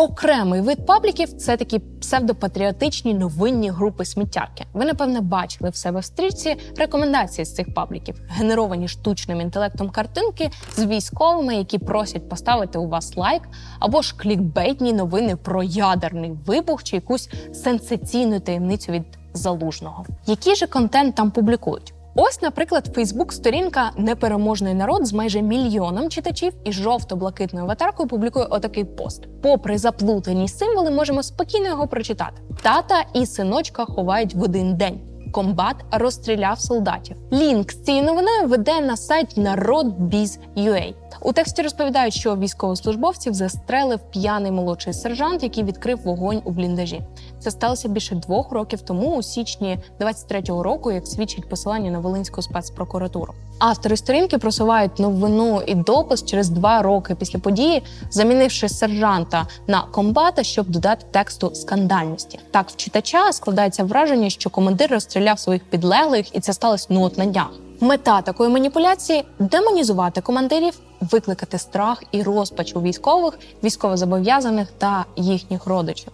Окремий вид пабліків це такі псевдопатріотичні новинні групи сміттярки. Ви напевне бачили в себе в стрічці рекомендації з цих пабліків, генеровані штучним інтелектом картинки з військовими, які просять поставити у вас лайк, або ж клікбейтні новини про ядерний вибух чи якусь сенсаційну таємницю від залужного. Який же контент там публікують? Ось, наприклад, Фейсбук-сторінка Непереможний народ з майже мільйоном читачів і жовто-блакитною аватаркою публікує отакий пост. Попри заплутані символи, можемо спокійно його прочитати. Тата і синочка ховають в один день. Комбат розстріляв солдатів. Лінк з цією новиною веде на сайт народбіз.ua. У тексті розповідають, що військовослужбовців застрелив п'яний молодший сержант, який відкрив вогонь у бліндажі. Це сталося більше двох років тому, у січні 23-го року, як свідчить посилання на Волинську спецпрокуратуру. Автори сторінки просувають новину і допис через два роки після події, замінивши сержанта на комбата, щоб додати тексту скандальності. Так в читача складається враження, що командир розстріляв своїх підлеглих, і це сталося ну от на днях. Мета такої маніпуляції демонізувати командирів, викликати страх і розпач у військових, військовозобов'язаних та їхніх родичів.